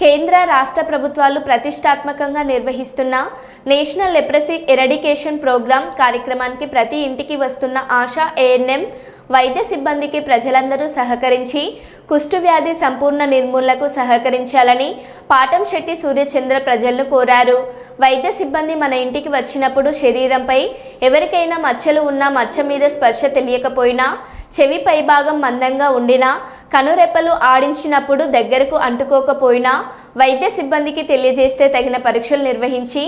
కేంద్ర రాష్ట్ర ప్రభుత్వాలు ప్రతిష్టాత్మకంగా నిర్వహిస్తున్న నేషనల్ లెప్రసీ ఎరడికేషన్ ప్రోగ్రాం కార్యక్రమానికి ప్రతి ఇంటికి వస్తున్న ఆశా ఏఎన్ఎం వైద్య సిబ్బందికి ప్రజలందరూ సహకరించి కుష్టు వ్యాధి సంపూర్ణ నిర్మూలనకు సహకరించాలని పాటం శెట్టి సూర్యచంద్ర ప్రజలను కోరారు. వైద్య సిబ్బంది మన ఇంటికి వచ్చినప్పుడు శరీరంపై ఎవరికైనా మచ్చలు ఉన్నా మచ్చ మీద స్పర్శ తెలియకపోయినా చెవి పైభాగం మందంగా ఉండినా కనురెప్పలు ఆడించినప్పుడు దగ్గరకు అంటుకోకపోయినా వైద్య సిబ్బందికి తెలియజేస్తే తగిన పరీక్షలు నిర్వహించి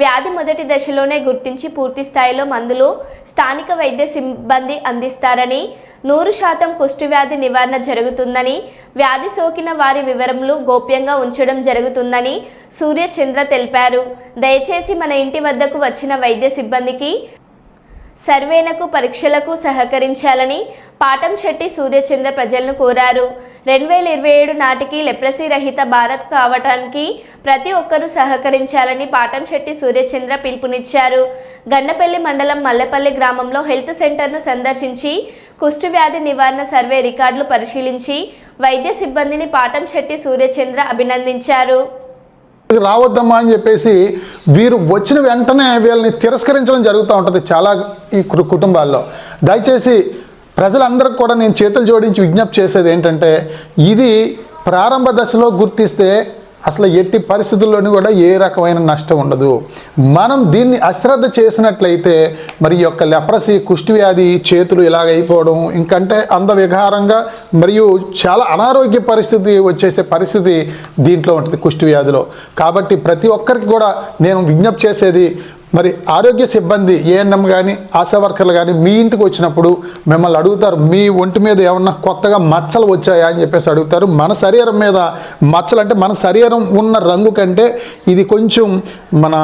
వ్యాధి మొదటి దశలోనే గుర్తించి పూర్తి స్థాయిలో మందులు స్థానిక వైద్య సిబ్బంది అందిస్తారని నూరు శాతం కుష్ఠవ్యాధి నివారణ జరుగుతుందని వ్యాధి సోకిన వారి వివరములు గోప్యంగా ఉంచడం జరుగుతుందని సూర్యచంద్ర తెలిపారు. దయచేసి మన ఇంటి వద్దకు వచ్చిన వైద్య సిబ్బందికి సర్వేనకు పరీక్షలకు సహకరించాలని పాటం శెట్టి సూర్యచంద్ర ప్రజలను కోరారు. రెండు వేల ఇరవై ఏడు నాటికి లెప్రసీ రహిత భారత్ కావటానికి ప్రతి ఒక్కరూ సహకరించాలని పాటం శెట్టి సూర్యచంద్ర పిలుపునిచ్చారు. గన్నపల్లి మండలం మల్లెపల్లి గ్రామంలో హెల్త్ సెంటర్ను సందర్శించి కుష్టు వ్యాధి నివారణ సర్వే రికార్డులు పరిశీలించి వైద్య సిబ్బందిని పాటం శెట్టి సూర్యచంద్ర అభినందించారు. రావద్దమ్మా అని చెప్పేసి వీరు వచ్చిన వెంటనే వీళ్ళని తిరస్కరించడం జరుగుతూ ఉంటుంది చాలా ఈ కుటుంబాల్లో. దయచేసి ప్రజలందరికీ కూడా నేను చేతులు జోడించి విజ్ఞప్తి చేసేది ఏంటంటే ఇది ప్రారంభ దశలో గుర్తిస్తే అసలు ఎట్టి పరిస్థితుల్లోనూ కూడా ఏ రకమైన నష్టం ఉండదు. మనం దీన్ని అశ్రద్ధ చేసినట్లయితే మరి యొక్క లెప్రసీ కుష్టి వ్యాధి చేతులు ఇలాగ అయిపోవడం ఇంకంటే అందవిహారంగా మరియు చాలా అనారోగ్య పరిస్థితి వచ్చేసే పరిస్థితి దీంట్లో ఉంటుంది కుష్టి వ్యాధిలో. కాబట్టి ప్రతి ఒక్కరికి కూడా నేను విజ్ఞప్తి చేసేది మరి ఆరోగ్య సిబ్బంది ఏఎన్ఎం కానీ ఆశా వర్కర్లు కానీ మీ ఇంటికి వచ్చినప్పుడు మిమ్మల్ని అడుగుతారు మీ ఒంటి మీద ఏమన్నా కొత్తగా మచ్చలు వచ్చాయా అని చెప్పేసి అడుగుతారు. మన శరీరం మీద మచ్చలు అంటే మన శరీరం ఉన్న రంగు కంటే ఇది కొంచెం మన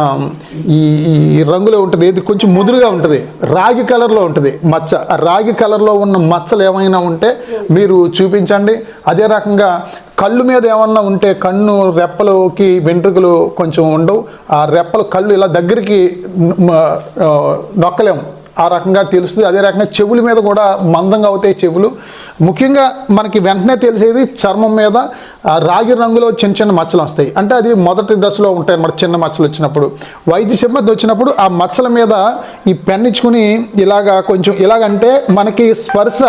ఈ రంగులో ఉంటుంది ఇది కొంచెం ముదురుగా ఉంటుంది రాగి కలర్లో ఉంటుంది మచ్చ. రాగి కలర్లో ఉన్న మచ్చలు ఏమైనా ఉంటే మీరు చూపించండి. అదే రకంగా కళ్ళు మీద ఏమన్నా ఉంటే కన్ను రెప్పలకి వెంట్రుకలు కొంచెం ఉండవు. ఆ రెప్పలు కళ్ళు ఇలా దగ్గరికి ఆ, నొక్కలేము. ఆ రకంగా తెలుస్తుంది. అదే రకంగా చెవుల మీద కూడా మందంగా అవుతాయి చెవులు. ముఖ్యంగా మనకి వెంటనే తెలిసేది చర్మం మీద ఆ రాగి రంగులో చిన్న చిన్న మచ్చలు వస్తాయి. అంటే అది మొదటి దశలో ఉంటాయి అన్నమాట చిన్న మచ్చలు వచ్చినప్పుడు. వైద్య సిబ్బంది వచ్చినప్పుడు ఆ మచ్చల మీద ఈ పెన్నిచ్చుకుని ఇలాగా కొంచెం ఇలాగంటే మనకి స్పర్శ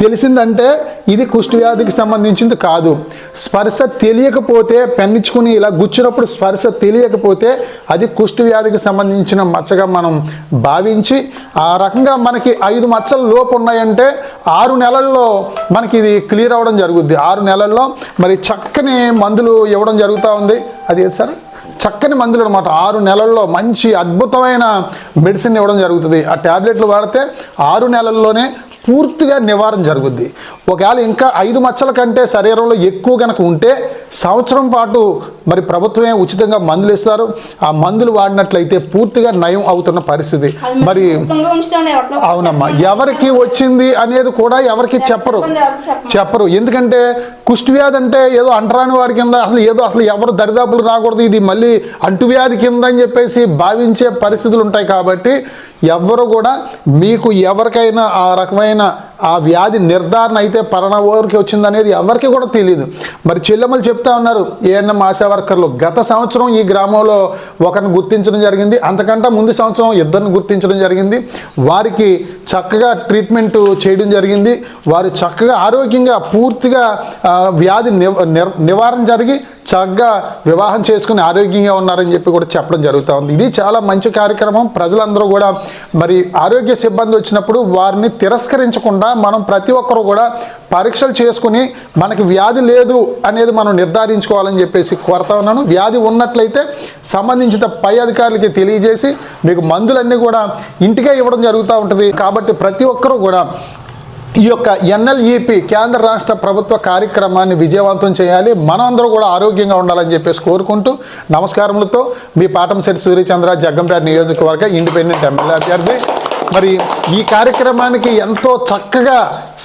తెలిసిందంటే ఇది కుష్ఠవ్యాధికి సంబంధించింది కాదు. స్పర్శ తెలియకపోతే పెన్నించుకుని ఇలా గుచ్చినప్పుడు స్పర్శ తెలియకపోతే అది కుష్ఠవ్యాధికి సంబంధించిన మచ్చగా మనం భావించి ఆ రకంగా మనకి ఐదు మచ్చల లోపు ఉన్నాయంటే ఆరు నెలల్లో మనకి ఇది క్లియర్ అవ్వడం జరుగుద్ది. ఆరు నెలల్లో మరి చక్కని మందులు ఇవ్వడం జరుగుతూ ఉంది. అది ఏది సార్? చక్కని మందులు అనమాట ఆరు నెలల్లో మంచి అద్భుతమైన మెడిసిన్ ఇవ్వడం జరుగుతుంది. ఆ ట్యాబ్లెట్లు వాడితే ఆరు నెలల్లోనే పూర్తిగా నివారణ జరుగుద్ది. ఒకవేళ ఇంకా ఐదు మచ్చల కంటే శరీరంలో ఎక్కువ కనుక ఉంటే సంవత్సరం పాటు మరి ప్రభుత్వమే ఉచితంగా మందులు ఇస్తారు. ఆ మందులు వాడినట్లయితే పూర్తిగా నయం అవుతున్న పరిస్థితి. మరి అవునమ్మా. ఎవరికి వచ్చింది అనేది కూడా ఎవరికి చెప్పరు. చెప్పరు. ఎందుకంటే కుష్ఠవ్యాధి అంటే ఏదో అంటరాని వారి కింద అసలు ఏదో అసలు ఎవరు దరిదాపులు రాకూడదు. ఇది మళ్ళీ అంటువ్యాధి కింద అని చెప్పేసి భావించే పరిస్థితులు ఉంటాయి కాబట్టి ఎవ్వరు కూడా మీకు ఎవరికైనా ఆ రకమైన ఆ వ్యాధి నిర్ధారణ అయితే పలానా వచ్చిందనేది ఎవరికి కూడా తెలియదు మరి చెల్లెమ్మలు చెప్తా ఉన్నారు ఏఎన్ఎం ఆశా వర్కర్లు గత సంవత్సరం ఈ గ్రామంలో ఒకరిని గుర్తించడం జరిగింది అంతకంటే ముందు సంవత్సరం ఇద్దరిని గుర్తించడం జరిగింది. వారికి చక్కగా ట్రీట్మెంట్ చేయడం జరిగింది. వారు చక్కగా ఆరోగ్యంగా పూర్తిగా వ్యాధి నివ- నివారణ జరిగి చక్కగా వివాహం చేసుకుని ఆరోగ్యంగా ఉన్నారని చెప్పి కూడా చెప్పడం జరుగుతూ ఉంది. ఇది చాలా మంచి కార్యక్రమం. ప్రజలందరూ కూడా మరి ఆరోగ్య సిబ్బంది వచ్చినప్పుడు వారిని తిరస్కరించకుండా మనం ప్రతి ఒక్కరు కూడా పరీక్షలు చేసుకుని మనకి వ్యాధి లేదు అనేది మనం నిర్ధారించుకోవాలని చెప్పేసి కోరుతా ఉన్నాను. వ్యాధి ఉన్నట్లయితే సంబంధించిన పై అధికారులకి తెలియజేసి మీకు మందులన్నీ కూడా ఇంటికే ఇవ్వడం జరుగుతూ ఉంటుంది. కాబట్టి ప్రతి ఒక్కరూ కూడా ఈ యొక్క ఎన్ఎల్ఈపి కేంద్ర రాష్ట్ర ప్రభుత్వ కార్యక్రమాన్ని విజయవంతం చేయాలి. మనందరూ కూడా ఆరోగ్యంగా ఉండాలని చెప్పేసి కోరుకుంటూ నమస్కారములతో మీ పాటంశెట్టి సూర్యచంద్ర జగ్గంపేట నియోజకవర్గ ఇండిపెండెంట్ ఎమ్మెల్యే అభ్యర్థి. మరి ఈ కార్యక్రమానికి ఎంతో చక్కగా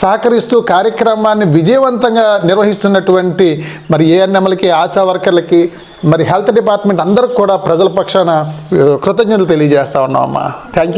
సహకరిస్తూ కార్యక్రమాన్ని విజయవంతంగా నిర్వహిస్తున్నటువంటి మరి ఏఎన్ఎంలకి ఆశా వర్కర్లకి మరి హెల్త్ డిపార్ట్మెంట్ అందరికి కూడా ప్రజల పక్షాన కృతజ్ఞతలు తెలియజేస్తా ఉన్నామమ్మా. Thank you